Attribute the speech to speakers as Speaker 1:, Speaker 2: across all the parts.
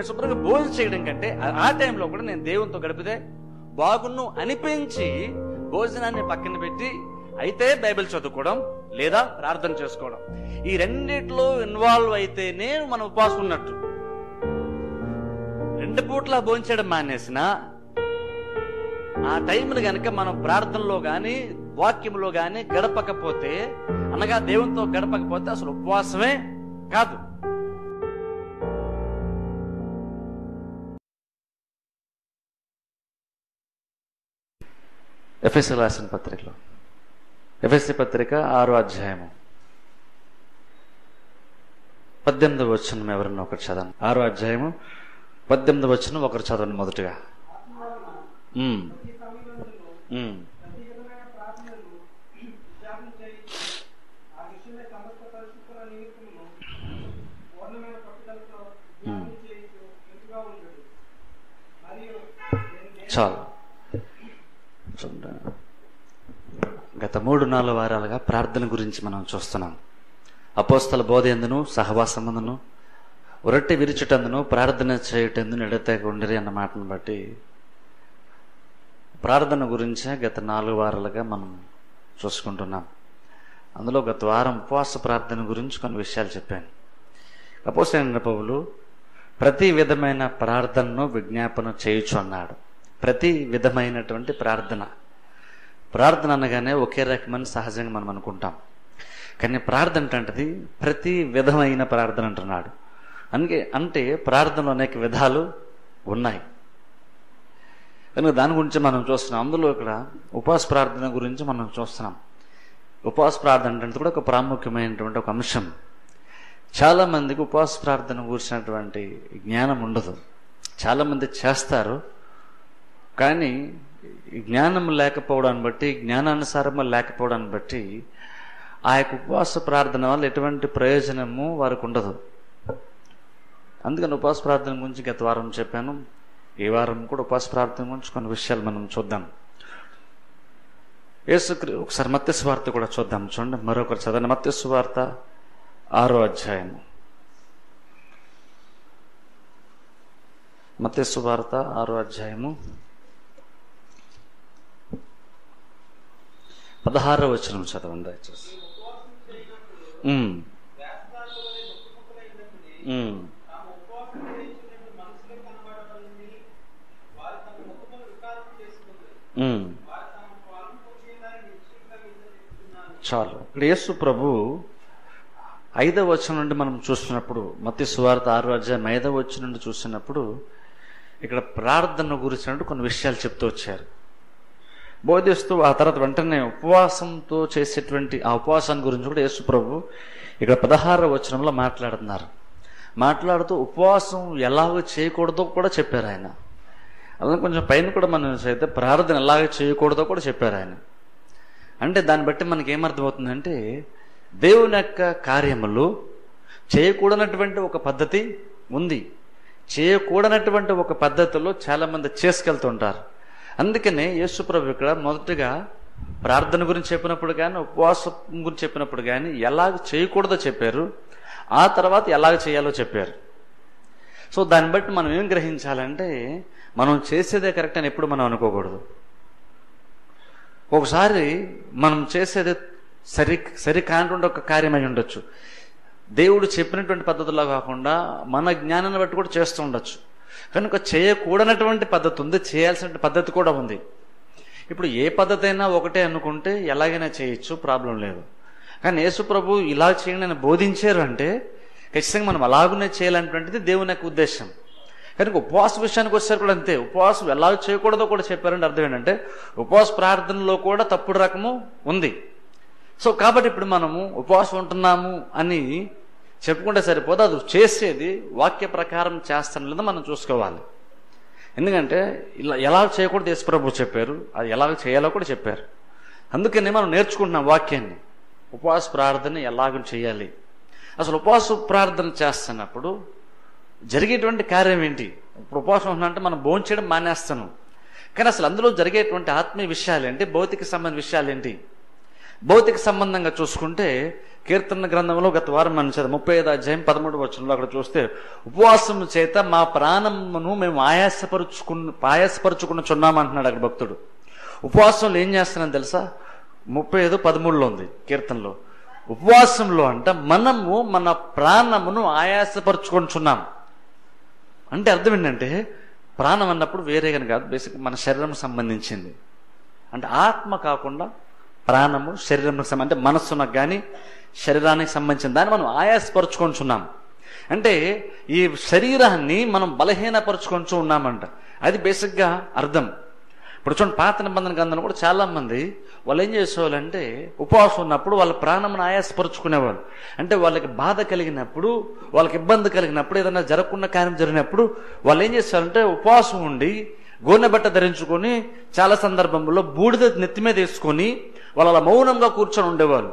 Speaker 1: నేను శుభ్రంగా భోజనం చేయడం కంటే ఆ- టైంలో కూడా నేను దేవునితో గడిపితే బాగున్ను అనిపించి భోజనాన్ని పక్కన పెట్టి అయితే బైబిల్ చదువుకోవడం లేదా ప్రార్థన చేసుకోవడం. ఈ రెండిట్లో ఇన్వాల్వ్ అయితేనే మనం ఉపవాసం ఉన్నట్టు రెండు పూట్ల భోంచడం మానేసిన ఆ టైంను గనక మనం ప్రార్థనలో గాని వాక్యంలో గాని గడపకపోతే అనగా దేవునితో గడపకపోతే అసలు ఉపవాసమే కాదు. ఎఫ్ఎస్సి రాసిన పత్రికలో. ఎఫ్ఎస్సి పత్రిక ఆరో అధ్యాయము. పద్దెనిమిది వచ్చిన ఎవరన్నా ఒకటి చదవండి. ఆరో అధ్యాయము పద్దెనిమిది వచ్చిన ఒకరు చదవండి మొదటగా. చాలు. చూడండి. గత మూడు నాలుగు వారాలుగా ప్రార్థన గురించి మనం చూస్తున్నాం. అపోస్తల బోధ ఎందును సహవాసమందును ఉరట్టి విరిచుటందును ప్రార్థన చేయటందును ఎడతెగ ఉండరి అన్న మాటను బట్టి ప్రార్థన గురించే గత నాలుగు వారాలుగా మనం చూసుకుంటున్నాం. అందులో గత వారం ఉపవాస ప్రార్థన గురించి కొన్ని విషయాలు చెప్పాను. అపోసైన పౌలు ప్రతి విధమైన ప్రార్థనను విజ్ఞాపన చేయొచ్చు అన్నాడు. ప్రతి విధమైనటువంటి ప్రార్థన. ప్రార్థన అనగానే ఒకే రకమైన సహజంగా మనం అనుకుంటాం. కానీ ప్రార్థన అంటది ప్రతి విధమైన ప్రార్థన అంటున్నాడు. అందుకే అంటే ప్రార్థనలో అనేక విధాలు ఉన్నాయి. కనుక దాని గురించి మనం చూస్తున్నాం. అందులో ఇక్కడ ఉపవాస ప్రార్థన గురించి మనం చూస్తున్నాం. ఉపవాస ప్రార్థన అంటే కూడా ఒక ప్రాముఖ్యమైనటువంటి ఒక అంశం. చాలామందికి ఉపవాస ప్రార్థన కూర్చున్నటువంటి జ్ఞానం ఉండదు. చాలామంది చేస్తారు కానీ జ్ఞానం లేకపోవడాన్ని బట్టి జ్ఞానానుసారము లేకపోవడాన్ని బట్టి ఆ యొక్క ఉపవాస ప్రార్థన వల్ల ఎటువంటి ప్రయోజనము వారికి ఉండదు. అందుకని ఉపవాస ప్రార్థన గురించి గత వారం చెప్పాను. ఈ వారం కూడా ఉపవాస ప్రార్థన గురించి కొన్ని విషయాలు మనం చూద్దాం. యేసు ఒకసారి మత్స్య వార్త కూడా చూద్దాం. చూడండి మరొకరు చదవండి. మత్స్య వార్త ఆరో అధ్యాయము. మత్స్య వార్త ఆరో అధ్యాయము. పదహారవ వచనం చదవండి దయచేసి. చాలు. ఇక్కడ యేసు ప్రభు ఐదవ వచనం నుండి మనం చూస్తున్నప్పుడు మత్తి సువార్త ఆరు అధ్యాయం ఐదవ వచనం నుండి చూస్తున్నప్పుడు ఇక్కడ ప్రార్థన గురించినట్టు కొన్ని విషయాలు చెప్తూ వచ్చారు. బోధిస్తూ ఆ తర్వాత వెంటనే ఉపవాసంతో చేసేటువంటి ఆ ఉపవాసాన్ని గురించి కూడా యేసు ప్రభు ఇక్కడ పదహార వచనంలో మాట్లాడుతున్నారు. మాట్లాడుతూ ఉపవాసం ఎలాగో చేయకూడదో కూడా చెప్పారు ఆయన. అలాగే కొంచెం పైన కూడా మనం అయితే ప్రార్థన ఎలాగ చేయకూడదో కూడా చెప్పారు ఆయన. అంటే దాన్ని బట్టి మనకి ఏమర్థమవుతుందంటే దేవుని యొక్క కార్యములు చేయకూడనటువంటి ఒక పద్ధతి ఉంది. చేయకూడనటువంటి ఒక పద్ధతిలో చాలామంది చేసుకెళ్తుంటారు. అందుకనే యేసుప్రభు ఇక్కడ మొదటగా ప్రార్థన గురించి చెప్పినప్పుడు కానీ ఉపవాసం గురించి చెప్పినప్పుడు కానీ ఎలాగ చేయకూడదో చెప్పారు. ఆ తర్వాత ఎలాగ చేయాలో చెప్పారు. సో దాన్ని బట్టి మనం ఏం గ్రహించాలంటే మనం చేసేదే కరెక్ట్ అని ఎప్పుడు మనం అనుకోకూడదు. ఒకసారి మనం చేసేది సరి సరికానటువంటి ఒక కార్యమై ఉండొచ్చు. దేవుడు చెప్పినటువంటి పద్ధతిలో కాకుండా మన జ్ఞానాన్ని బట్టి కూడా చేస్తూ ఉండొచ్చు. కనుక చేయకూడనటువంటి పద్ధతి ఉంది చేయాల్సిన పద్ధతి కూడా ఉంది. ఇప్పుడు ఏ పద్ధతి అయినా ఒకటే అనుకుంటే ఎలాగైనా చేయొచ్చు ప్రాబ్లం లేదు. కానీ యేసు ప్రభు ఇలా చేయండి అని బోధించారు అంటే ఖచ్చితంగా మనం అలాగనే చేయాలనేటువంటిది దేవుని యొక్క ఉద్దేశం. కనుక ఉపవాస విషయానికి వచ్చేసరికి కూడా అంతే. ఉపవాసం ఎలా చేయకూడదో కూడా చెప్పారంటే అర్థం ఏంటంటే ఉపవాస ప్రార్థనలో కూడా తప్పుడు రకము ఉంది. సో కాబట్టి ఇప్పుడు మనము ఉపవాసం ఉంటున్నాము అని చెప్పుకుంటే సరిపోదు. అది చేసేది వాక్య ప్రకారం చేస్తాను లేదా మనం చూసుకోవాలి. ఎందుకంటే ఇలా ఎలా చేయకూడదు యేసుప్రభు చెప్పారు అది ఎలా చేయాలో కూడా చెప్పారు. అందుకని మనం నేర్చుకుంటున్నాం వాక్యాన్ని. ఉపవాస ప్రార్థన ఎలాగ చేయాలి. అసలు ఉపవాస ప్రార్థన చేస్తున్నప్పుడు జరిగేటువంటి కార్యం ఏంటి? ఇప్పుడు ఉపవాసం ఉంటున్నంటే మనం భోంచేయడం మానేస్తాను కానీ అసలు అందులో జరిగేటువంటి ఆత్మీయ విషయాలు ఏంటి? భౌతిక సంబంధ విషయాలు ఏంటి? భౌతిక సంబంధంగా చూసుకుంటే కీర్తన గ్రంథంలో గత వారం మనం చదివాం. ముప్పై ఐదు అధ్యాయం పదమూడు వచనంలో అక్కడ చూస్తే ఉపవాసం చేత మా ప్రాణమును మేము ఆయాసపరుచుకున్న ఆయాసపరుచుకున్న చున్నామంటున్నాడు అక్కడ భక్తుడు. ఉపవాసంలో ఏం చేస్తున్నాను తెలుసా? ముప్పై ఐదు పదమూడులో ఉంది కీర్తనలో. ఉపవాసంలో అంట మనము మన ప్రాణమును ఆయాసపరుచుకొనిచున్నాం అంటే అర్థం ఏంటంటే ప్రాణం అన్నప్పుడు వేరే కానీ కాదు బేసిక్ మన శరీరం సంబంధించింది. అంటే ఆత్మ కాకుండా ప్రాణము శరీరం అంటే మనస్సునకు కానీ శరీరానికి సంబంధించిన దాన్ని మనం ఆయాసపరుచుకొంచున్నాం అంటే ఈ శరీరాన్ని మనం బలహీనపరుచుకొంచు ఉన్నామంట. అది బేసిక్గా అర్థం. ఇప్పుడు చూడండి పాత నిబంధన గ్రంథంలో కూడా చాలామంది వాళ్ళు ఏం చేసేవాళ్ళంటే ఉపవాసం ఉన్నప్పుడు వాళ్ళ ప్రాణమును ఆయాసపరుచుకునేవాళ్ళు. అంటే వాళ్ళకి బాధ కలిగినప్పుడు వాళ్ళకి ఇబ్బంది కలిగినప్పుడు ఏదైనా జరగకుండా కార్యం జరిగినప్పుడు వాళ్ళు ఏం చేసేవాళ్ళంటే ఉపవాసం ఉండి గోనె బట్ట ధరించుకొని చాలా సందర్భంలో బూడిద నెత్తి మీద వేసుకొని వాళ్ళు అలా మౌనంగా కూర్చొని ఉండేవారు.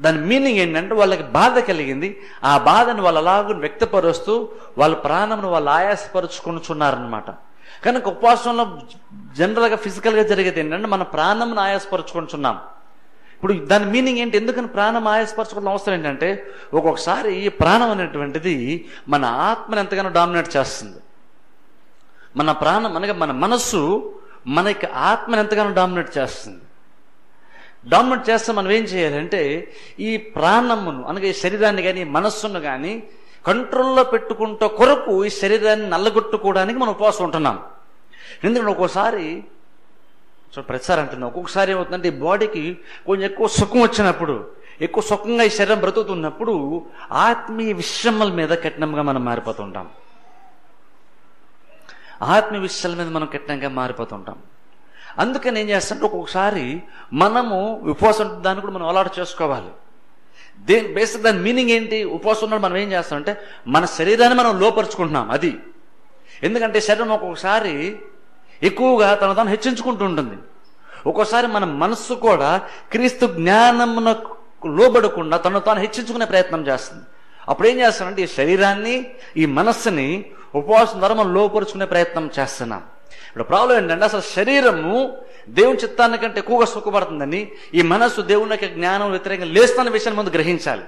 Speaker 1: దాని మీనింగ్ ఏంటంటే వాళ్ళకి బాధ కలిగింది. ఆ బాధను వాళ్ళు అలాగూ వ్యక్తపరుస్తూ వాళ్ళ ప్రాణంను వాళ్ళు ఆయాసపరుచుకొనిచున్నారనమాట కనుక ఉపవాసంలో జనరల్గా ఫిజికల్గా జరిగేది ఏంటంటే మన ప్రాణంను ఆయాసపరుచుకుంటున్నాం ఇప్పుడు దాని మీనింగ్ ఏంటి? ఎందుకని ప్రాణం ఆయాసపరచుకోవడం అవసరం ఏంటంటే ఒక్కొక్కసారి ఈ ప్రాణం అనేటువంటిది మన ఆత్మను ఎంతగానో డామినేట్ చేస్తుంది. మన ప్రాణం అనగా మన మనస్సు మనకి ఆత్మను ఎంతగానో డామినేట్ చేస్తుంది. డామినేట్ చేస్తే మనం ఏం చేయాలంటే ఈ ప్రాణమును అనగా ఈ శరీరాన్ని కానీ మనస్సును కానీ కంట్రోల్లో పెట్టుకుంటూ కొరకు ఈ శరీరాన్ని నల్లగొట్టుకోవడానికి మనం ఉపవాసం ఉంటున్నాం. ఎందుకంటే ఒక్కోసారి సో ప్రతిసారి అంటున్నాం ఒక్కొక్కసారి ఏమవుతుందంటే ఈ బాడీకి కొంచెం ఎక్కువ సుఖం వచ్చినప్పుడు ఎక్కువ సుఖంగా ఈ శరీరం బ్రతుకుతున్నప్పుడు ఆత్మీయ విశ్రమల మీద కఠినంగా మనం మారిపోతుంటాం. ఆత్మ విషయాల మీద మనం కఠినంగా మారిపోతుంటాం. అందుకని ఏం చేస్తుంటే ఒక్కొక్కసారి మనము ఉపవాసం దాన్ని కూడా మనం అలవాటు చేసుకోవాలి. దేని బేసిక్ దాని మీనింగ్ ఏంటి? ఉపవాసం ఉన్నాడు మనం ఏం చేస్తామంటే మన శరీరాన్ని మనం లోపరుచుకుంటున్నాం అది. ఎందుకంటే శరీరం ఒక్కొక్కసారి ఎక్కువగా తన తాను హెచ్చించుకుంటూ ఉంటుంది. ఒక్కోసారి మన మనస్సు కూడా క్రీస్తు జ్ఞానమున లోబడకుండా తను తాను హెచ్చించుకునే ప్రయత్నం చేస్తుంది. అప్పుడు ఏం చేస్తానంటే ఈ శరీరాన్ని ఈ మనస్సుని ఉపవాసం ద్వారా మనం లోపరుచుకునే ప్రయత్నం చేస్తున్నాం. ఇప్పుడు ప్రాబ్లం ఏంటంటే అసలు శరీరము దేవుని చిత్తానికంటే ఎక్కువగా సుఖపడుతుందని ఈ మనస్సు దేవునికి జ్ఞానం వ్యతిరేకంగా లేస్తున్న విషయాన్ని ముందు గ్రహించాలి.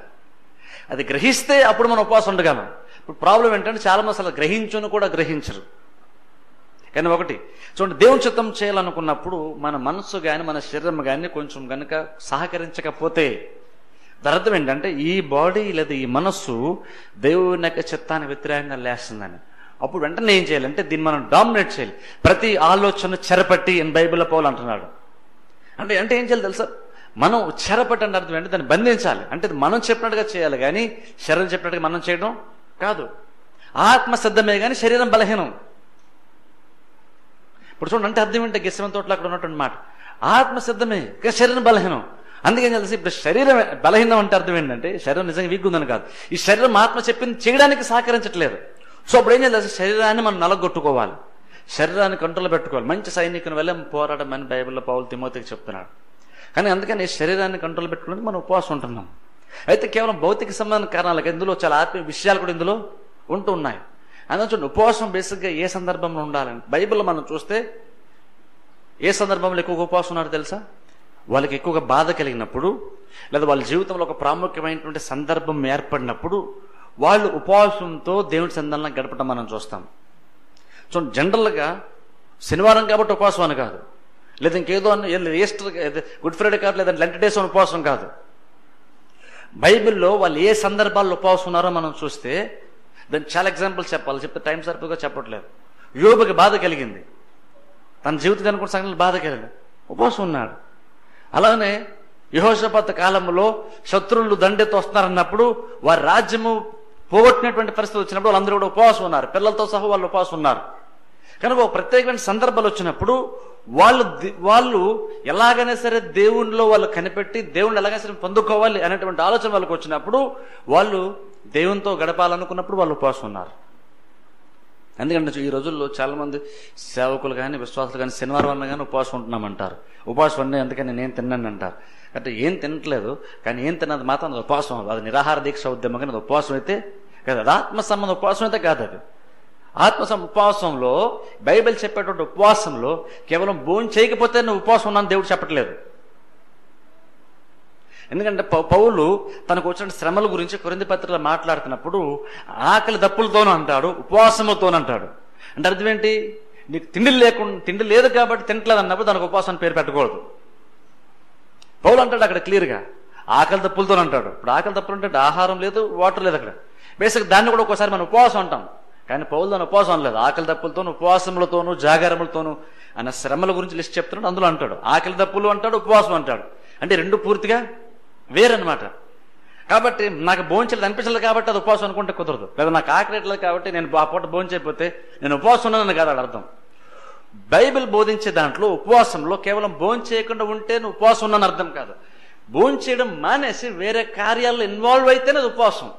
Speaker 1: అది గ్రహిస్తే అప్పుడు మనం ఉపవాసం ఉండగలం. ఇప్పుడు ప్రాబ్లం ఏంటంటే చాలామంది అసలు గ్రహించును కూడా గ్రహించరు. కానీ ఒకటి చూడండి దేవుని చిత్తం చేయాలనుకున్నప్పుడు మన మనస్సు కానీ మన శరీరం కానీ కొంచెం కనుక సహకరించకపోతే దాని అర్థం ఏంటంటే ఈ బాడీ లేదా ఈ మనస్సు దేవుని యొక్క చిత్తాన్ని వ్యతిరేకంగా లేస్తుందని. అప్పుడు వెంటనే ఏం చేయాలంటే దీన్ని మనం డామినేట్ చేయాలి. ప్రతి ఆలోచన చెరపట్టి అని బైబిల్లో పౌలు అంటున్నాడు. అంటే అంటే ఏం చేయాలి తెలుసా? మనం చెరపట్టి అంటే అర్థం ఏంటి? దాన్ని బంధించాలి. అంటే మనం చెప్పినట్టుగా చేయాలి కానీ శరీరం చెప్పినట్టుగా మనం చేయడం కాదు. ఆత్మ సిద్ధమే కానీ శరీరం బలహీనం. ఇప్పుడు చూడండి అంటే అర్థం ఏంటి? గిస్సమ తోటలో అక్కడ ఉన్నటువంటి మాట. ఆత్మ సిద్ధమే కానీ శరీరం బలహీనం. అందుకని తెలిసి? ఇప్పుడు శరీరం బలహీనం అంటే అర్థం ఏంటంటే శరీరం నిజంగా వీక్ ఉందని కాదు. ఈ శరీరం ఆత్మ చెప్పింది చేయడానికి సహకరించట్లేదు. సో అప్పుడు ఏం చేయాలి శరీరాన్ని మనం నలగొట్టుకోవాలి. శరీరాన్ని కంట్రోల్ పెట్టుకోవాలి. మంచి సైనికుని వల్ల పోరాటం అని బైబిల్లో పౌలు తిమోతికి చెప్తున్నాడు. కానీ అందుకని శరీరాన్ని కంట్రోల్ పెట్టుకుని మనం ఉపవాసం ఉంటున్నాం. అయితే కేవలం భౌతిక సంబంధ కారణాలకు ఇందులో చాలా ఆత్మీయ విషయాలు కూడా ఇందులో ఉంటూ ఉన్నాయి. అందులో చూడండి ఉపవాసం బేసిక్గా ఏ సందర్భంలో ఉండాలని? బైబిల్లో మనం చూస్తే ఏ సందర్భంలో ఎక్కువగా ఉపవాసం ఉన్నారో తెలుసా? వాళ్ళకి ఎక్కువగా బాధ కలిగినప్పుడు లేదా వాళ్ళ జీవితంలో ఒక ప్రాముఖ్యమైనటువంటి సందర్భం ఏర్పడినప్పుడు వాళ్ళు ఉపవాసంతో దేవుడి సందర్భంలో గడపడం మనం చూస్తాం. సో జనరల్గా శనివారం కాబట్టి ఉపవాసం అని కాదు. లేదా ఇంకేదో అని ఈస్టర్ గుడ్ ఫ్రైడే కాదు లేదా లెంట్ డేస్ అని ఉపవాసం కాదు. బైబిల్లో వాళ్ళు ఏ సందర్భాల్లో ఉపవాసం ఉన్నారో మనం చూస్తే దాన్ని చాలా ఎగ్జాంపుల్స్ చెప్పాలి. చెప్తే టైం సరిపోగా చెప్పట్లేదు. యోబుకి బాధ కలిగింది. తన జీవితం అనుకున్న సంఘటనలు బాధ కలిగింది. ఉపవాసం ఉన్నాడు. అలానే యహోషపత కాలంలో శత్రువులు దండెత్తి వస్తున్నారన్నప్పుడు వారి రాజ్యము పోగొట్టినటువంటి పరిస్థితి వచ్చినప్పుడు వాళ్ళందరూ కూడా ఉపవాసం ఉన్నారు. పిల్లలతో సహా వాళ్ళు ఉపవాసం ఉన్నారు. కనుక ఒక ప్రత్యేకమైన సందర్భాలు వచ్చినప్పుడు వాళ్ళు వాళ్ళు ఎలాగైనా సరే దేవునిలో వాళ్ళు కనిపెట్టి దేవుణ్ణి ఎలాగైనా సరే పొందుకోవాలి అనేటువంటి ఆలోచన వాళ్ళకి వచ్చినప్పుడు వాళ్ళు దేవునితో గడపాలనుకున్నప్పుడు వాళ్ళు ఉపవాసం ఉన్నారు. ఎందుకంటే ఈ రోజుల్లో చాలా మంది సేవకులు కానీ విశ్వాసులు కానీ శనివారం అన్న కానీ ఉపవాసం ఉంటున్నామంటారు. ఉపవాసం అన్నీ అందుకని నేను తిన్నాను అంటారు అంటే ఏం తినట్లేదు కానీ ఏం తిన్నది మాత్రం అది ఉపవాసం. అది నిరాహార దీక్ష ఉద్యమం కానీ అది ఉపవాసం అయితే కాదు అది ఆత్మ సంబంధం ఉపవాసం అయితే కాదు అది. ఆత్మ ఉపవాసంలో బైబిల్ చెప్పేటువంటి ఉపవాసంలో కేవలం భోజనం చేయకపోతే నువ్వు ఉపవాసం ఉన్నాను దేవుడు చెప్పట్లేదు. ఎందుకంటే పౌ- పౌలు తనకు వచ్చిన శ్రమల గురించి కొరింది పత్రికలో మాట్లాడుతున్నప్పుడు ఆకలి దప్పులతోనూ అంటాడు ఉపవాసములతోనూ అంటాడు. అంటే అర్థం ఏంటి? నీకు తిండి లేకుండా తిండి లేదు కాబట్టి తింటలేదు అన్నప్పుడు దానికి ఉపవాసం పేరు పెట్టకూడదు. పౌలు అంటాడు అక్కడ క్లియర్గా. ఆకలి తప్పులతో అంటాడు. ఇప్పుడు ఆకలి తప్పులు అంటే ఆహారం లేదు వాటర్ లేదు అక్కడ. బేసిక్ దాన్ని కూడా ఒక్కోసారి మనం ఉపవాసం అంటాం. కానీ పౌలు దాని ఉపవాసం అనలేదు. ఆకలి తప్పులతోనూ ఉపవాసములతోనూ జాగారములతోనూ అన్న శ్రమల గురించి లిస్ట్ చెప్తున్నాడు. అందులో అంటాడు. ఆకలి దప్పులు అంటాడు ఉపవాసం అంటాడు. అంటే రెండు పూర్తిగా వేరనమాట కాబట్టి నాకు భోంచలేదు అనిపించలేదు కాబట్టి అది ఉపవాసం అనుకుంటే కుదరదు. లేదా నాకు ఆకలిట్లేదు కాబట్టి నేను ఆ పూట భోంచైపోతే నేను ఉపవాసం ఉన్నానని కాదు అర్థం. బైబిల్ బోధించే దాంట్లో ఉపవాసంలో కేవలం భోజనం చేయకుండా ఉంటే నువ్వు ఉపవాసం ఉన్నాను అర్థం కాదు. భోజనం చేయడం మానేసి వేరే కార్యాల్లో ఇన్వాల్వ్ అయితేనే అది ఉపవాసం.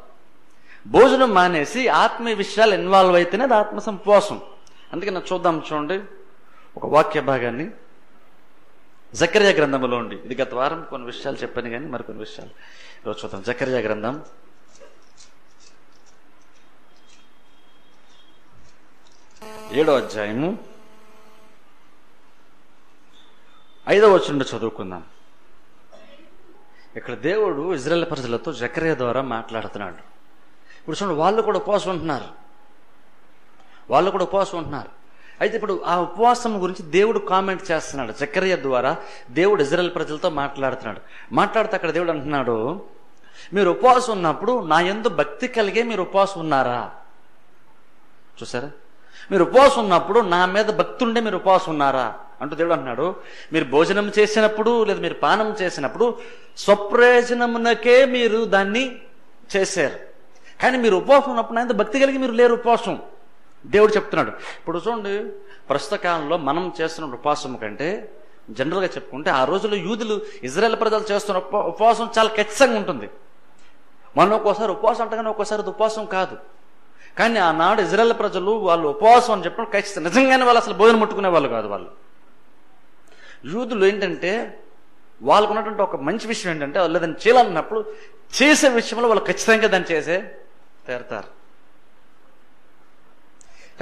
Speaker 1: భోజనం మానేసి ఆత్మీయ విషయాలు ఇన్వాల్వ్ అయితేనే అది ఆత్మ ఉపవాసం. అందుకే నాకు చూద్దాం చూడండి. ఒక వాక్య భాగాన్ని. జకర్య గ్రంథంలో ఉండి. ఇది గత వారం కొన్ని విషయాలు చెప్పాను కానీ మరికొన్ని విషయాలు. ఈరోజు చూద్దాం. జకర్య గ్రంథం. ఏడో అధ్యాయము. ఐదవ వచనం చదువుకుందాం. ఇక్కడ దేవుడు ఇజ్రాయెల్ ప్రజలతో జకరే ద్వారా మాట్లాడుతున్నాడు. ఇప్పుడు చూడండి వాళ్ళు కూడా ఉపవాసం ఉంటున్నారు. వాళ్ళు కూడా ఉపవాసం ఉంటున్నారు. అయితే ఇప్పుడు ఆ ఉపవాసం గురించి దేవుడు కామెంట్ చేస్తున్నాడు. జకర్య ద్వారా దేవుడు ఇజ్రాయెల్ ప్రజలతో మాట్లాడుతున్నాడు. మాట్లాడితే అక్కడ దేవుడు అంటున్నాడు మీరు ఉపవాసం ఉన్నప్పుడు నా ఎందు భక్తి కలిగే మీరు ఉపవాసం ఉన్నారా? చూసారా? మీరు ఉపవాసం ఉన్నప్పుడు నా మీద భక్తుండే మీరు ఉపవాసం ఉన్నారా? అంటూ దేవుడు అంటున్నాడు మీరు భోజనం చేసినప్పుడు లేదా మీరు పానం చేసినప్పుడు స్వప్రయోజనమునకే మీరు దాన్ని చేశారు. కానీ మీరు ఉపవాసం ఉన్నప్పుడు ఆయన భక్తి కలిగి మీరు లేరు ఉపవాసం. దేవుడు చెప్తున్నాడు. ఇప్పుడు చూడండి ప్రస్తుత కాలంలో మనం చేస్తున్న ఉపవాసం కంటే జనరల్గా చెప్పుకుంటే ఆ రోజుల్లో యూదులు ఇజ్రాయెల్ ప్రజలు చేస్తున్న ఉప- ఉపవాసం చాలా ఖచ్చితంగా ఉంటుంది. మనం ఒక్కోసారి ఉపవాసం అంటే ఒక్కోసారి అది ఉపవాసం కాదు. కానీ ఆనాడు ఇజ్రాయెల్ ప్రజలు వాళ్ళు ఉపవాసం అని చెప్పినప్పుడు ఖచ్చితంగా నిజంగానే వాళ్ళు అసలు భోజనం ముట్టుకునే వాళ్ళు కాదు వాళ్ళు. యూదులు ఏంటంటే వాళ్ళకు ఉన్నటువంటి ఒక మంచి విషయం ఏంటంటే వాళ్ళు ఏదైనా చేయాలన్నప్పుడు చేసే విషయంలో వాళ్ళు ఖచ్చితంగా దాన్ని చేసే తీరుతారు.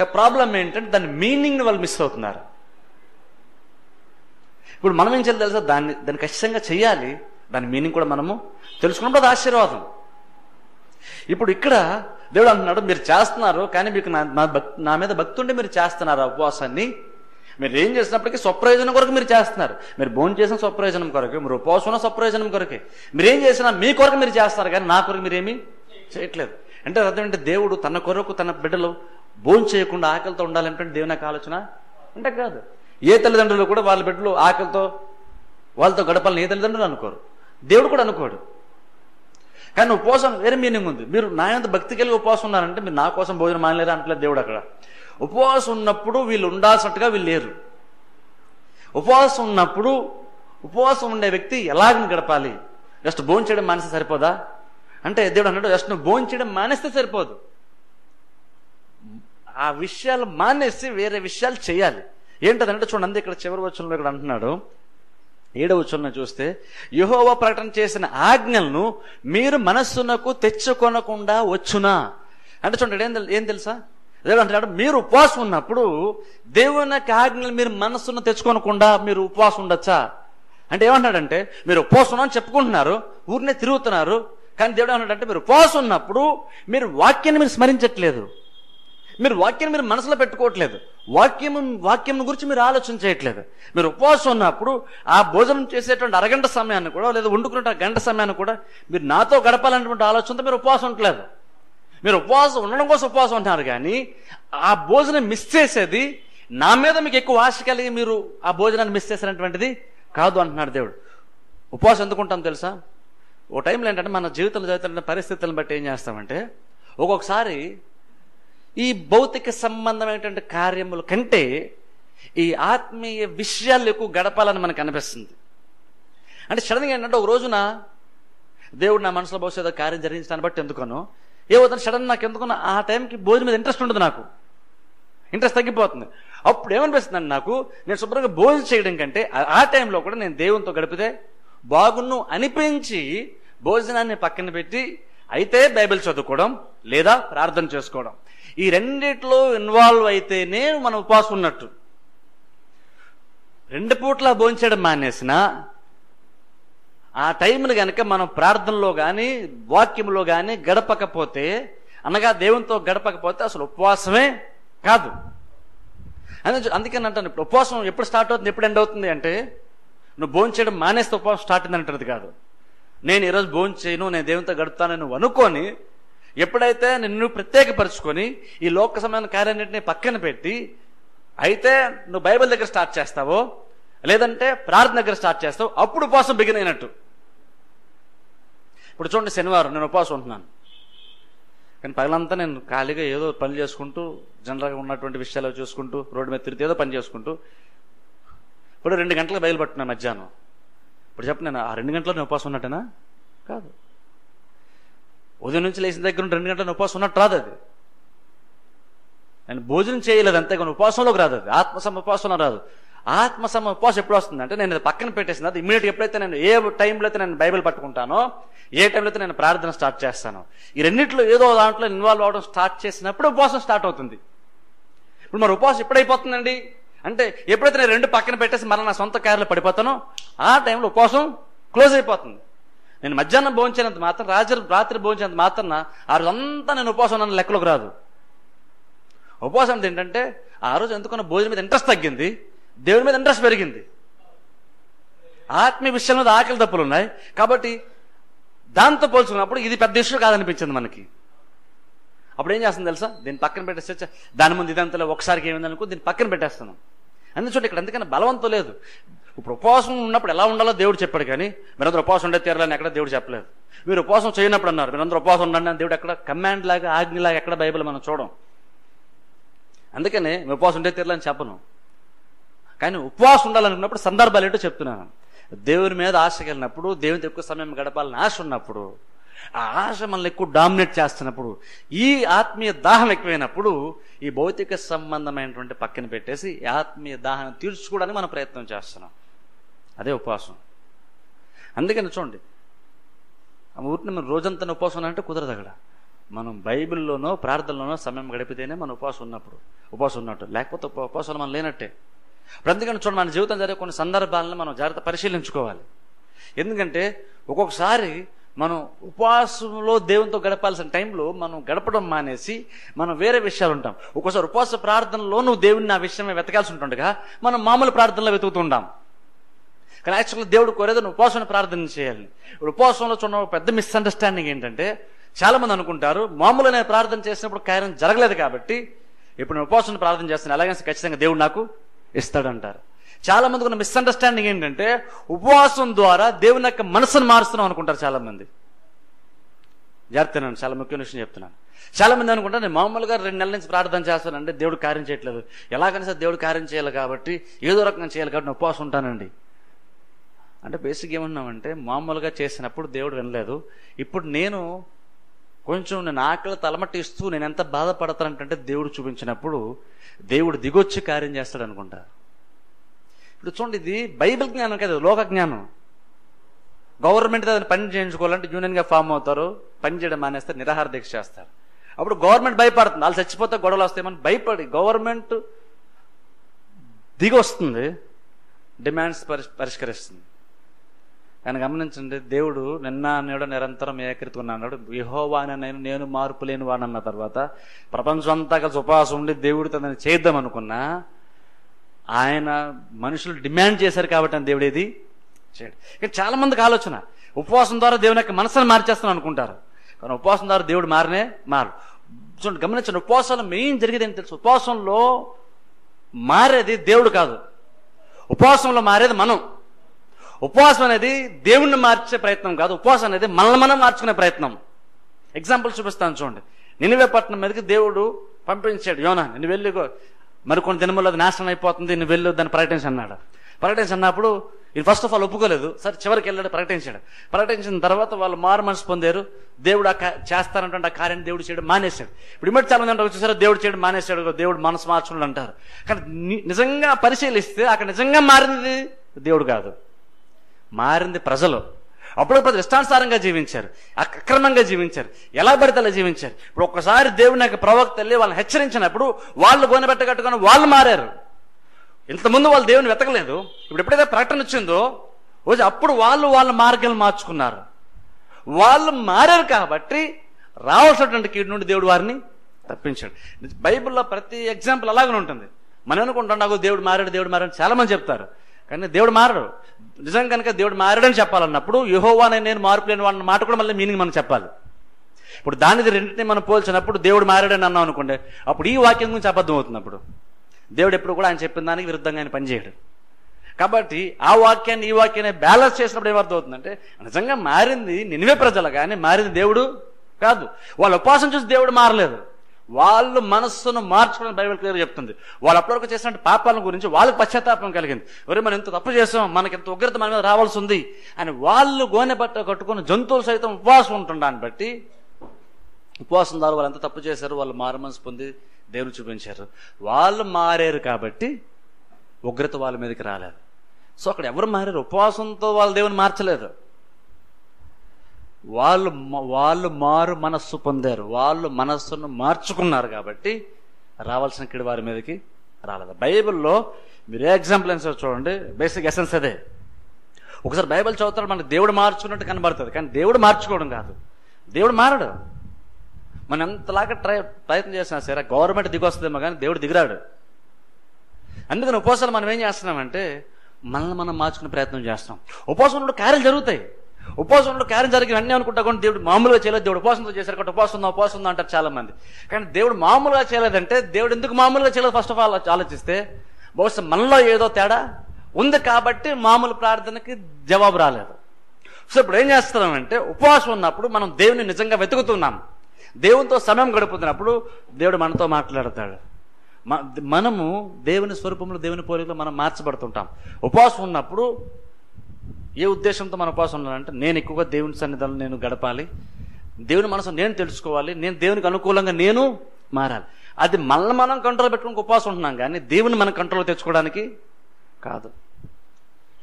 Speaker 1: ప్రాబ్లం ఏంటంటే దాని మీనింగ్ని వాళ్ళు మిస్ అవుతున్నారు. ఇప్పుడు మనం ఏం చేయాలి తెలుసా? దాన్ని దాన్ని ఖచ్చితంగా చేయాలి. దాని మీనింగ్ కూడా మనము తెలుసుకున్నప్పుడు అది ఆశీర్వాదం. ఇప్పుడు ఇక్కడ దేవుడు అంటున్నాడు మీరు చేస్తున్నారు కానీ మీకు నా నా నా మీద భక్తి ఉంటే మీరు చేస్తున్నారు ఉపవాసాన్ని. మీరు ఏం చేసినప్పటికీ స్వప్రయోజనం కొరకు మీరు చేస్తున్నారు. మీరు భోజనం చేసిన స్వప్రయోజనం కొరకు మీరు ఉపవాసం ఉన్న స్వప్రయోజనం కొరకే. మీరు ఏం చేసినా మీ కొరకు మీరు చేస్తారు కానీ నా కొరకు మీరేమీ చేయట్లేదు. అంటే అర్థం అంటే దేవుడు తన కొరకు తన బిడ్డలు భోజనం చేయకుండా ఆకలితో ఉండాలంటే దేవుని యొక్క ఆలోచన అంటే కాదు. ఏ తల్లిదండ్రులు కూడా వాళ్ళ బిడ్డలు ఆకలితో వాళ్ళతో గడపాలని ఏ తల్లిదండ్రులు అనుకోరు. దేవుడు కూడా అనుకోడు. కానీ ఉపవాసం వేరే మీనింగ్ ఉంది. మీరు నా యొక్క భక్తి కలిగి ఉపవాసం ఉన్నారంటే మీరు నా కోసం భోజనం మానలేరు అంటలేదు దేవుడు అక్కడ. ఉపవాసం ఉన్నప్పుడు వీళ్ళు ఉండాల్సినట్టుగా వీళ్ళు లేరు. ఉపవాసం ఉన్నప్పుడు ఉపవాసం ఉండే వ్యక్తి ఎలాగని గడపాలి? జస్ట్ భోంచేయడం మానేస్తే సరిపోదా? అంటే దేవుడు అన్నాడు జస్ట్ నువ్వు భోంచేయడం మానేస్తే సరిపోదు. ఆ విషయాలు మానేసి వేరే విషయాలు చేయాలి. ఏంటంటే చూడండి ఇక్కడ చివరి వచ్చంలో ఇక్కడ అంటున్నాడు. ఏడవ వచనం చూస్తే యెహోవా ప్రకటన చేసిన ఆజ్ఞలను మీరు మనస్సునకు తెచ్చుకొనకుండా వచ్చునా? అంటే చూడండి ఏం ఏం తెలుసా? దేవుడు మీరు ఉపవాసం ఉన్నప్పుడు దేవుని యొక్క ఆజ్ఞలు మీరు మనస్సును తెచ్చుకోనకుండా మీరు ఉపవాసం ఉండొచ్చా? అంటే ఏమంటాడంటే మీరు ఉపవాసం ఉన్నామని చెప్పుకుంటున్నారు ఊరినే తిరుగుతున్నారు కానీ దేవుడు ఏమంటాడంటే మీరు ఉపవాసం ఉన్నప్పుడు మీరు వాక్యాన్ని మీరు స్మరించట్లేదు. మీరు వాక్యాన్ని మీరు మనసులో పెట్టుకోవట్లేదు. వాక్యం వాక్యం గురించి మీరు ఆలోచన చేయట్లేదు. మీరు ఉపవాసం ఉన్నప్పుడు ఆ భోజనం చేసేటువంటి అరగంట సమయాన్ని కూడా లేదా వండుకునే గంట సమయాన్ని కూడా మీరు నాతో గడపాలనేటువంటి ఆలోచనతో మీరు ఉపవాసం ఉండట్లేదు. మీరు ఉపవాసం ఉండడం కోసం ఉపవాసం అంటున్నారు కానీ ఆ భోజనం మిస్ చేసేది నా మీద మీకు ఎక్కువ ఆశ కలిగి మీరు ఆ భోజనాన్ని మిస్ చేసినటువంటిది కాదు అంటున్నాడు దేవుడు. ఉపవాసం ఎందుకు ఉంటాం తెలుసా? ఓ టైంలో ఏంటంటే మన జీవితంలో జరుగుతున్న పరిస్థితులను బట్టి ఏం చేస్తామంటే ఒక్కొక్కసారి ఈ భౌతిక సంబంధమైనటువంటి కార్యముల కంటే ఈ ఆత్మీయ విషయాలు ఎక్కువ గడపాలని మనకు అనిపిస్తుంది. అంటే సడన్గా ఏంటంటే ఒక రోజున దేవుడు నా మనసులో బహుశా కార్యం జరిగించడాన్ని బట్టి ఎందుకనో ఏమవుతుంది సడన్ నాకు ఎందుకు ఆ టైంకి భోజనం మీద ఇంట్రెస్ట్ ఉండదు నాకు. ఇంట్రెస్ట్ తగ్గిపోతుంది. అప్పుడు ఏమనిపిస్తుందండి నాకు నేను శుభ్రంగా భోజనం చేయడం కంటే ఆ- టైంలో కూడా నేను దేవునితో గడిపితే బాగున్ను అనిపించి భోజనాన్ని పక్కన పెట్టి అయితే బైబిల్ చదువుకోవడం లేదా ప్రార్థన చేసుకోవడం. ఈ రెండిట్లో ఇన్వాల్వ్ అయితేనే మనం ఉపవాసం ఉన్నట్టు రెండు పూట్ల భోంచడం మానేసినా ఆ టైంను కనుక మనం ప్రార్థనలో కానీ వాక్యంలో కానీ గడపకపోతే అనగా దేవునితో గడపకపోతే అసలు ఉపవాసమే కాదు. అందుకే అందుకని అంటాను ఇప్పుడు ఉపవాసం ఎప్పుడు స్టార్ట్ అవుతుంది ఎప్పుడు ఎండ్ అవుతుంది అంటే నువ్వు భోజనం చేయడం మానేస్తే ఉపవాసం స్టార్ట్ అయింది అంటది కాదు. నేను ఈరోజు భోజనం చేయను నేను దేవునితో గడుపుతాను నువ్వు అనుకొని ఎప్పుడైతే నిన్ను ప్రత్యేకపరుచుకొని ఈ లోక సంబంధమైన కార్యాన్నింటినీ పక్కన పెట్టి అయితే నువ్వు బైబిల్ దగ్గర స్టార్ట్ చేస్తావో లేదంటే ప్రార్థన దగ్గర స్టార్ట్ చేస్తావు అప్పుడు ఉపవాసం బిగిన్ అయినట్టు. ఇప్పుడు చూడండి శనివారం నేను ఉపవాసం ఉంటున్నాను. కానీ పగలంతా నేను ఖాళీగా ఏదో పని చేసుకుంటూ జనరల్గా ఉన్నటువంటి విషయాలు చూసుకుంటూ రోడ్డు మీద తిరిగి ఏదో పని చేసుకుంటూ ఇప్పుడు రెండు గంటలకు బయలుపడుతున్నాను మధ్యాహ్నం. ఇప్పుడు చెప్పు నేను ఆ రెండు గంటల ఉపవాసం ఉన్నట్టేనా? కాదు. ఉదయం నుంచి లేచిన దగ్గర నుండి రెండు గంటల ఉపవాసం ఉన్నట్టు రాదు అది. నేను భోజనం చేయలేదు అంతే కానీ ఉపవాసంలోకి రాదు అది. ఆత్మ సమ రాదు. ఆత్మ సమ ఉపవాసం ఎప్పుడు వస్తుంది అంటే నేను అది పక్కన పెట్టేసిన అది ఇమీడియట్ ఎప్పుడైతే నేను ఏ టైంలో అయితే నేను బైబిల్ పట్టుకుంటానో ఏ టైంలో అయితే నేను ప్రార్థన స్టార్ట్ చేస్తాను ఈ రెండింటిలో ఏదో దాంట్లో ఇన్వాల్వ్ అవడం స్టార్ట్ చేసినప్పుడు ఉపవాసం స్టార్ట్ అవుతుంది. ఇప్పుడు మరి ఉపవాసం ఎప్పుడైపోతుందండి? అంటే ఎప్పుడైతే నేను రెండు పక్కన పెట్టేసి మళ్ళీ నా సొంత కార్యలో పడిపోతానో ఆ టైంలో ఉపవాసం క్లోజ్ అయిపోతుంది. నేను మధ్యాహ్నం భోంచేంత మాత్రం రాత్రి రాత్రి భోంచేంత మాత్రం ఆ రోజంతా నేను ఉపవాసం నన్ను లెక్కలోకి రాదు. ఉపవాసం ఏంటంటే ఆ రోజు ఎందుకన్నా భోజనం మీద ఇంట్రెస్ట్ తగ్గింది? దేవుని మీద ఇంట్రెస్ట్ పెరిగింది. ఆత్మీయ విషయం మీద ఆకలి తప్పులు ఉన్నాయి. కాబట్టి దాంతో పోల్చుకున్నప్పుడు ఇది పెద్ద ఇష్యూ కాదనిపించింది మనకి. అప్పుడు ఏం చేస్తుంది తెలుసా? దీన్ని పక్కన పెట్టేస్తే దాని ముందు ఇదంతలో ఒకసారికి ఏమైంది అనుకో దీన్ని పక్కన పెట్టేస్తున్నాం. అందుచోటి ఇక్కడ ఎందుకన్నా బలవంతం లేదు. ఇప్పుడు ఉపవాసం ఉన్నప్పుడు ఎలా ఉండాలో దేవుడు చెప్పాడు కానీ మీరందరూ ఉపవాసం ఉండే తీరాలని ఎక్కడ దేవుడు చెప్పలేదు. మీరు ఉపవాసం చేయనప్పుడు అన్నారు మీరందరూ ఉపవాసం ఉండండి అని దేవుడు ఎక్కడ కమాండ్ లాగా ఆజ్ఞలాగా ఎక్కడ బైబిల్ మనం చూడం. అందుకనే మేము ఉపవాసం ఉండే తీరాలని చెప్పను. కానీ ఉపవాసం ఉండాలనుకున్నప్పుడు సందర్భాలు ఏంటో చెప్తున్నాను దేవుని మీద ఆశ కలిగినప్పుడు దేవునితో ఎక్కువ సమయం గడపాలని ఆశ ఉన్నప్పుడు ఆ ఆశ మనల్ని ఎక్కువ డామినేట్ చేస్తున్నప్పుడు ఈ ఆత్మీయ దాహం ఎక్కువైనప్పుడు ఈ భౌతిక సంబంధమైనటువంటి పక్కన పెట్టేసి ఆత్మీయ దాహం తీర్చుకోవడానికి మనం ప్రయత్నం చేస్తున్నాం. అదే ఉపవాసం. అందుకని చూడండి ఆ ఊరిని మనం రోజంతా ఉపవాసం అంటే కుదరదు అక్కడ. మనం బైబిల్లోనో ప్రార్థనలోనో సమయం గడిపితేనే మన ఉపవాసం ఉన్నప్పుడు ఉపవాసం ఉన్నట్టు. లేకపోతే ఉపవాసాలు మనం లేనట్టే. అందుకని చూడండి మన జీవితం జరిగే కొన్ని సందర్భాలను మనం జాగ్రత్త పరిశీలించుకోవాలి. ఎందుకంటే ఒక్కొక్కసారి మనం ఉపవాసంలో దేవునితో గడపాల్సిన టైంలో మనం గడపడం మానేసి మనం వేరే విషయాలు ఉంటాం. ఒక్కోసారి ఉపవాస ప్రార్థనలో నువ్వు దేవుడిని ఆ విషయమే వెతకాల్సి ఉంటుండగా మనం మామూలు ప్రార్థనలో వెతుకుతుంటాం కానీ యాక్చువల్గా దేవుడు కోరేది నువ్వు ఉపవాసం ప్రార్థన చేయాలి. ఇప్పుడు ఉపవాసంలో చూడడం పెద్ద మిస్అండర్స్టాండింగ్ ఏంటంటే చాలామంది అనుకుంటారు మామూలు నేను ప్రార్థన చేసినప్పుడు కార్యం జరగలేదు కాబట్టి ఇప్పుడు నేను ఉపవాసం ప్రార్థన చేస్తాను ఎలాగైనా ఖచ్చితంగా దేవుడు నాకు ఇస్తాడంటారు. చాలా మందికి ఉన్న మిస్అండర్స్టాండింగ్ ఏంటంటే ఉపవాసం ద్వారా దేవుని యొక్క మనసును మారుస్తున్నాం అనుకుంటారు చాలా మంది జాగ్రత్తనండి చాలా ముఖ్యమైన విషయం చెప్తున్నాను. చాలా మంది అనుకుంటారు నేను మామూలుగా రెండు నెలల నుంచి ప్రార్థన చేస్తానంటే దేవుడు కార్యం చేయట్లేదు. ఎలాగైనా సరే దేవుడు కార్యం చేయాలి కాబట్టి ఏదో రకంగా చేయాలి కాబట్టి నేను ఉపవాసం ఉంటానండి. అంటే బేసిక్ ఏమన్నామంటే మామూలుగా చేసినప్పుడు దేవుడు వినలేదు. ఇప్పుడు నేను కొంచెం నేను ఆకలి తలమట్టిస్తూ నేను ఎంత బాధపడతానంటే దేవుడు చూపించినప్పుడు దేవుడు దిగొచ్చి కార్యం చేస్తాడు అనుకుంటా. ఇప్పుడు చూడండి ఇది బైబిల్ జ్ఞానం కదా లోక జ్ఞానం. గవర్నమెంట్ దాన్ని పని చేయించుకోవాలంటే యూనియన్గా ఫామ్ అవుతారు పని చేయడం మానేస్తారు నిరాహార దీక్ష చేస్తారు. అప్పుడు గవర్నమెంట్ భయపడుతుంది వాళ్ళు చచ్చిపోతే గొడవలు వస్తాయని భయపడి గవర్నమెంట్ దిగి వస్తుంది డిమాండ్స్ పరి పరిష్కరిస్తుంది. కానీ గమనించండి దేవుడు నిన్న నేడు నిరంతరం ఏకృతి ఉన్నాడు. యహోవాన నేను నేను మార్పు లేని వాడన్న తర్వాత ప్రపంచం అంతా కలిసి ఉపవాసం ఉండి దేవుడు తనని చేద్దాం అనుకున్నా ఆయన మనుషులు డిమాండ్ చేశారు కాబట్టి అని దేవుడు ఏది చేయడు. ఇక చాలా మందికి ఆలోచన ఉపవాసం ద్వారా దేవుని యొక్క మనసును మార్చేస్తాను అనుకుంటారు. కానీ ఉపవాసం ద్వారా దేవుడు మారనే మారు. చూడండి గమనించండి ఉపవాసాలు మెయిన్ జరిగేది ఏంటి తెలుసు? ఉపవాసంలో మారేది దేవుడు కాదు. ఉపవాసంలో మారేది మనం. ఉపవాసం అనేది దేవుణ్ణి మార్చే ప్రయత్నం కాదు. ఉపవాసం అనేది మనల్ని మనం మార్చుకునే ప్రయత్నం. ఎగ్జాంపుల్ చూపిస్తాను చూడండి. నినివే పట్టణం మీదకి దేవుడు పంపించాడు. యోనా నేను వెళ్ళి మరికొన్ని దినముల్లో అది నాశనం అయిపోతుంది నేను వెళ్ళు దాన్ని ప్రకటించి అన్నాడు. ప్రకటించి అన్నప్పుడు ఇది ఫస్ట్ ఆఫ్ ఆల్ ఒప్పుకోలేదు. సరే చివరికి వెళ్ళాడు ప్రకటించాడు. ప్రకటించిన తర్వాత వాళ్ళు మారు మనసు పొందారు. దేవుడు ఆ కా- చేస్తానంటే ఆ కార్యాన్ని దేవుడు చేయడం మానేశాడు. ఇప్పుడు ఇమ్మటి చాలా మంది అంటారు చూసారా? దేవుడు చేయడం మానేశాడు దేవుడు మనసు మార్చుకున్నాడు అంటారు. కానీ నిజంగా పరిశీలిస్తే అక్కడ నిజంగా మారింది దేవుడు కాదు. మారింది ప్రజలు. అప్పుడు ప్రజలు ఇష్టానుసారంగా జీవించారు. అక్రమంగా జీవించారు. ఎలా పడితే అలా జీవించారు. ఇప్పుడు ఒక్కసారి దేవుని యొక్క ప్రవక్త వెళ్ళి వాళ్ళని హెచ్చరించినప్పుడు వాళ్ళు గోనెబెట్టగట్టుకొని వాళ్ళు మారారు. ఇంతకుముందు వాళ్ళు దేవుని వెతకలేదు. ఇప్పుడు ఎప్పుడైతే ప్రకటన వచ్చిందో రోజు అప్పుడు వాళ్ళు వాళ్ళ మార్గాలు మార్చుకున్నారు. వాళ్ళు మారారు కాబట్టి రావాల్సినటువంటి కీడు నుండి దేవుడు వారిని తప్పించాడు. బైబిల్లో ప్రతి ఎగ్జాంపుల్ అలాగనే ఉంటుంది. మనం అనుకుంటాం నాకు దేవుడు మారాడు దేవుడు మారాడు చాలా మంది చెప్తారు. కానీ దేవుడు మారడు. నిజం కనుక దేవుడు మారడని చెప్పాలన్నప్పుడు యహోవానే నేను మార్పు లేని వాళ్ళ మాట కూడా మళ్ళీ మీనింగ్ మనం చెప్పాలి. ఇప్పుడు దానిది రెండింటిని మనం పోల్చినప్పుడు దేవుడు మారాడని అన్నాం అనుకోండి అప్పుడు ఈ వాక్యం గురించి అబద్ధం అవుతుంది అప్పుడు దేవుడు ఎప్పుడు కూడా ఆయన చెప్పిన దానికి విరుద్ధంగా ఆయన పనిచేయడు. కాబట్టి ఆ వాక్యాన్ని ఈ వాక్యాన్ని బ్యాలెన్స్ చేసినప్పుడు ఏమర్థం అవుతుందంటే నిజంగా మారింది నినివే ప్రజలు కానీ మారింది దేవుడు కాదు. వాళ్ళ ఉపాసం చూసి దేవుడు మారలేదు. వాళ్ళు మనస్సును మార్చుకోవడం బైబిల్ క్లియర్ చెప్తుంది. వాళ్ళు అప్పటివరకు చేసిన పాపాల గురించి వాళ్ళకి పశ్చాత్తాపం కలిగింది. మరి మనం ఎంత తప్పు చేసాం మనకి ఎంత ఉగ్రత మన మీద రావాల్సి ఉంది అని వాళ్ళు గోనె బట్ట కట్టుకుని జంతువులు సైతం ఉపవాసం ఉంటుండడాన్ని బట్టి ఉపవాసం ద్వారా వాళ్ళు ఎంత తప్పు చేశారు వాళ్ళు మారు మనసు పొంది దేవుని చూపించారు. వాళ్ళు మారారు కాబట్టి ఉగ్రత వాళ్ళ మీదకి రాలేదు. సో అక్కడ ఎవరు మారారు? ఉపవాసంతో వాళ్ళు దేవుని మార్చలేదు. వాళ్ళు వాళ్ళు మారు మనస్సు పొందారు. వాళ్ళు మనస్సును మార్చుకున్నారు కాబట్టి రావాల్సిన కిడి వారి మీదకి రాలేదు. బైబిల్లో మీరు ఏ ఎగ్జాంపుల్ అయినా చూడండి. బేసిక్ ఎసెన్స్ అదే. ఒకసారి బైబిల్ చదువుతాడు మనకు దేవుడు మార్చుకున్నట్టు కనబడుతుంది. కానీ దేవుడు మార్చుకోవడం కాదు. దేవుడు మారడు. మనం ఎంతలాగా ట్రై ప్రయత్నం చేసినా సరే గవర్నమెంట్ దిగొస్తుందేమో కానీ దేవుడు దిగిరాడు. అందుకని ఉపవాసాలు మనం ఏం చేస్తున్నామంటే మనల్ని మనం మార్చుకునే ప్రయత్నం చేస్తాం ఉపవాసం కార్యాలు జరుగుతాయి. ఉపవాసంలో కార్యం జరిగిన అన్నీ అనుకుంటా కూడా దేవుడు మామూలుగా చేయలేదు. దేవుడు ఉపవాసంతో చేశారు కాబట్టి ఉపవాసం ఉందా ఉపవాసం అంటారు చాలా మంది కానీ దేవుడు మామూలుగా చేయలేదంటే దేవుడు ఎందుకు మామూలుగా చేయలేదు? ఫస్ట్ ఆఫ్ ఆల్ ఆలోచిస్తే బహుశా మనలో ఏదో తేడా ఉంది కాబట్టి మామూలు ప్రార్థనకి జవాబు రాలేదు. సో ఇప్పుడు ఏం చేస్తున్నామంటే ఉపవాసం ఉన్నప్పుడు మనం దేవుని నిజంగా వెతుకుతున్నాం. దేవునితో సమయం గడుపుతున్నప్పుడు దేవుడు మనతో మాట్లాడతాడు. మ- మనము దేవుని స్వరూపంలో దేవుని పోలికలో మనం మార్చబడుతుంటాం. ఉపవాసం ఉన్నప్పుడు ఏ ఉద్దేశంతో మన ఉపవాసం ఉన్నానంటే నేను ఎక్కువగా దేవుని సన్నిధానం నేను గడపాలి. దేవుని మనసు నేను తెలుసుకోవాలి. నేను దేవునికి అనుకూలంగా నేను మారాలి. అది మనల్ని మనం కంట్రోల్ పెట్టుకుని ఉపవాసం ఉంటున్నాం కానీ దేవుని మనం కంట్రోల్ తెచ్చుకోవడానికి కాదు.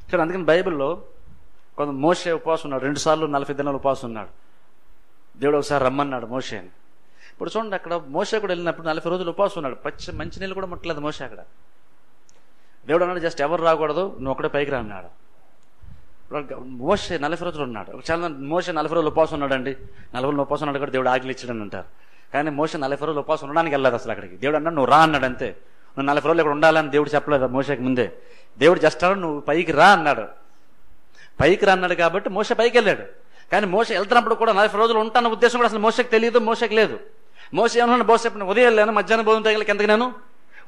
Speaker 1: ఇక్కడ అందుకని బైబిల్లో కొంత మోసే ఉపవాసం ఉన్నాడు. రెండు సార్లు నలభై దినాలు ఉపవాసం ఉన్నాడు. దేవుడు ఒకసారి రమ్మన్నాడు మోషేని ఇప్పుడు చూడండి అక్కడ మోసే కూడా వెళ్ళినప్పుడు నలభై రోజులు ఉపవాసం ఉన్నాడు. పచ్చి మంచి నీళ్ళు కూడా ముట్టలేదు మోసే అక్కడ. దేవుడు అన్నాడు జస్ట్ ఎవరు రాకూడదు నువ్వు ఒకటే పైకి రా అన్నాడు. మోసే నలభై రోజులు ఉన్నాడు. చాలా మోసే నలభై రోజులు ఉపవాసం ఉన్నాడండి. నలభై రోజులు ఉపవాసం ఉన్నాడు కూడా దేవుడు ఆకలి ఇచ్చాడని అంటారు. కానీ మోసే నలభై రోజులు ఉపవాసం ఉండడానికి వెళ్ళలేదు అసలు అక్కడికి. దేవుడు అన్నాడు నువ్వు రా అన్నాడు అంతే. నువ్వు నలభై రోజులు ఇక్కడ ఉండాలని దేవుడు చెప్పలేదు మోసకి ముందే? దేవుడు జస్ట్ నువ్వు పైకి రా అన్నాడు. పైకి రా అన్నాడు కాబట్టి మోస పైకి వెళ్ళాడు. కానీ మోస వెళ్తున్నప్పుడు కూడా నలభై రోజులు ఉంటాన్న ఉద్దేశం కూడా అసలు మోసకి తెలియదు మోసకి లేదు. మోస ఏమన్నా బోస ఉదయం వెళ్ళాను మధ్యాహ్నం భోజనం తగిలి ఎందుకు నేను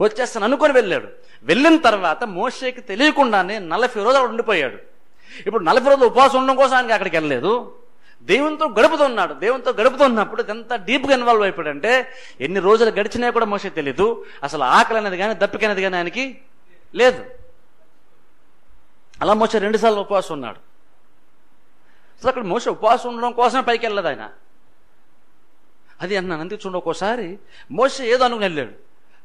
Speaker 1: వచ్చేస్తాను అనుకొని వెళ్ళాడు. వెళ్ళిన తర్వాత మోసకి తెలియకుండానే నలభై రోజులు ఉండిపోయాడు. ఇప్పుడు నలభై రోజులు ఉపవాసం ఉండడం కోసం ఆయనకి అక్కడికి వెళ్ళలేదు. దేవునితో గడుపుతున్నాడు దేవునితో గడుపుతున్నప్పుడు ఎంత డీప్గా ఇన్వాల్వ్ అయిపోయాడంటే ఎన్ని రోజులు గడిచినా కూడా మోసే తెలియదు అసలు ఆకలి అనేది కానీ దప్పికనేది కానీ ఆయనకి లేదు. అలా మోసే రెండుసార్లు ఉపవాసం ఉన్నాడు. అసలు అక్కడ మోస ఉపవాసం ఉండడం కోసమే పైకి వెళ్ళదు ఆయన. అది అన్నాను అందుకు చూడండి ఒక్కోసారి మోస ఏదో అనుకుని వెళ్ళాడు.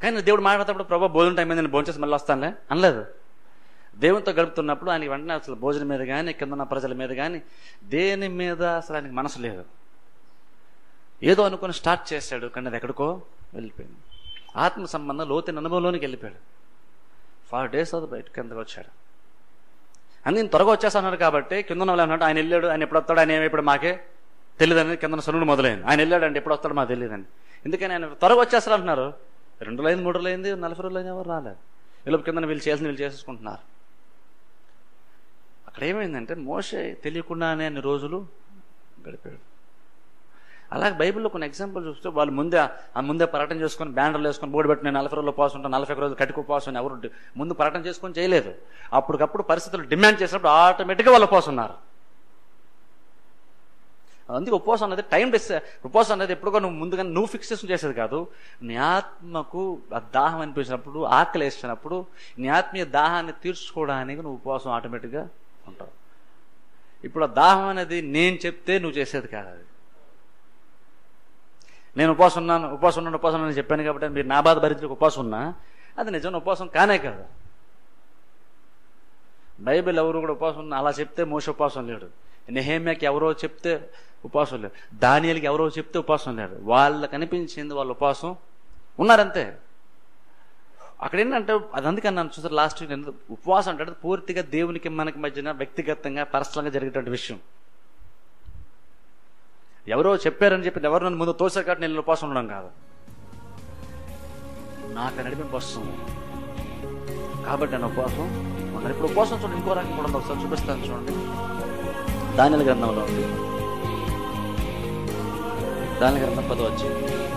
Speaker 1: కానీ దేవుడు మాట్లాడేటప్పుడు ప్రభావ భోజనం టైం అయింది నేను భోజనం చేసి మళ్ళీ వస్తానులే అనలేదు. దేవునితో గడుపుతున్నప్పుడు ఆయనకి వెంటనే అసలు భోజనం మీద కానీ కింద ఉన్న ప్రజల మీద కానీ దేని మీద అసలు ఆయనకి మనసు లేదు. ఏదో అనుకుని స్టార్ట్ చేశాడు కానీ అది ఎక్కడికో వెళ్ళిపోయింది. ఆత్మ సంబంధం లోతైన అనుభవంలోనికి వెళ్ళిపోయాడు. ఫైవ్ డేస్ అది బయట కిందకు వచ్చాడు. అని నేను త్వరగా వచ్చేస్తాను కాబట్టి కింద వాళ్ళు అన్నాడు ఆయన వెళ్ళాడు ఆయన ఎప్పుడు వస్తాడు ఆయన ఇప్పుడు మాకే తెలియదని కింద సనుడు మొదలైంది. ఆయన వెళ్ళాడు ఎప్పుడు వస్తాడు మాకు తెలియదని. ఎందుకని ఆయన త్వరగా వచ్చేస్తారు అంటున్నారు. రెండు రోజులైంది మూడు రోజులైంది నలభై రోజులైంది ఎవరు రాలేదు. వీళ్ళు కింద వీళ్ళు చేసిన వీళ్ళు చేసేసుకుంటున్నారు. అక్కడ ఏమైందంటే మోసే తెలియకుండానే అన్ని రోజులు గడిపాడు. అలాగే బైబిల్లో కొన్ని ఎగ్జాంపుల్ చూస్తే వాళ్ళు ముందే ఆ ముందే పర్యటన చేసుకొని బ్యానర్లు వేసుకొని బోర్డు పెట్టి నేను నలభై రోజులు పాస్ ఉంటాను నలభై రోజులు కట్టుకు ఉపవాసం అని ఎవరు ముందు పర్యటన చేసుకొని చేయలేదు. అప్పటికప్పుడు పరిస్థితులు డిమాండ్ చేసినప్పుడు ఆటోమేటిక్గా వాళ్ళు ఉపవాసం ఉన్నారు. అందుకే ఉపవాసం అనేది టైం డిస్ ఉపవాసం అనేది ఎప్పుడుగా నువ్వు ముందుగా నువ్వు ఫిక్స్ చేసుకుని చేసేది కాదు. నీ ఆత్మకు ఆ దాహం అనిపించినప్పుడు ఆకలి వేసినప్పుడు నీ ఆత్మీయ దాహాన్ని తీర్చుకోవడానికి నువ్వు ఉపవాసం ఆటోమేటిక్గా ఉంటావు ఇప్పుడు ఆ దాహం అనేది నేను చెప్తే నువ్వు చేసేది కాదు అది. నేను ఉపవాసం ఉన్నాను ఉపవాసం ఉన్నాను ఉపవాసం ఉన్నాను చెప్పాను కాబట్టి మీరు నా బాధ భరించడానికి ఉపవాసం ఉన్నా అది నిజం ఉపవాసం కానే కాదు. బైబిల్ ఎవరు కూడా ఉపవాసం ఉన్నా అలా చెప్తే మోస ఉపవాసం లేడు. నెహేమ్యాకి ఎవరో చెప్తే ఉపవాసం లేడు. దానియలకి ఎవరో చెప్తే ఉపవాసం లేడు. వాళ్ళకి అనిపించింది వాళ్ళ ఉపవాసం. ఉన్నారంతే. అక్కడ ఏంటంటే అది అందుకన్నాను చూసారు లాస్ట్ వీక్ నేను ఉపవాసం అంటే పూర్తిగా దేవునికి మనకి మధ్యన వ్యక్తిగతంగా పర్సనల్గా జరిగేటువంటి విషయం. ఎవరో చెప్పారని చెప్పి ఎవరు నన్ను ముందు తోసారు కాబట్టి నేను ఉపవాసం ఉండడం కాదు. నాకు నడిపింపు వస్తుంది. కాబట్టి నేను ఉపవాసం ఉన్నాను ఇప్పుడు ఉపవాసం చూడండి ఇంకో రకం కూడా ఉంది. ఒకసారి చూపిస్తాను చూడండి. దానిల గ్రంథంలో ఉంది. దాని గ్రంథం పదవచ్చు వచ్చి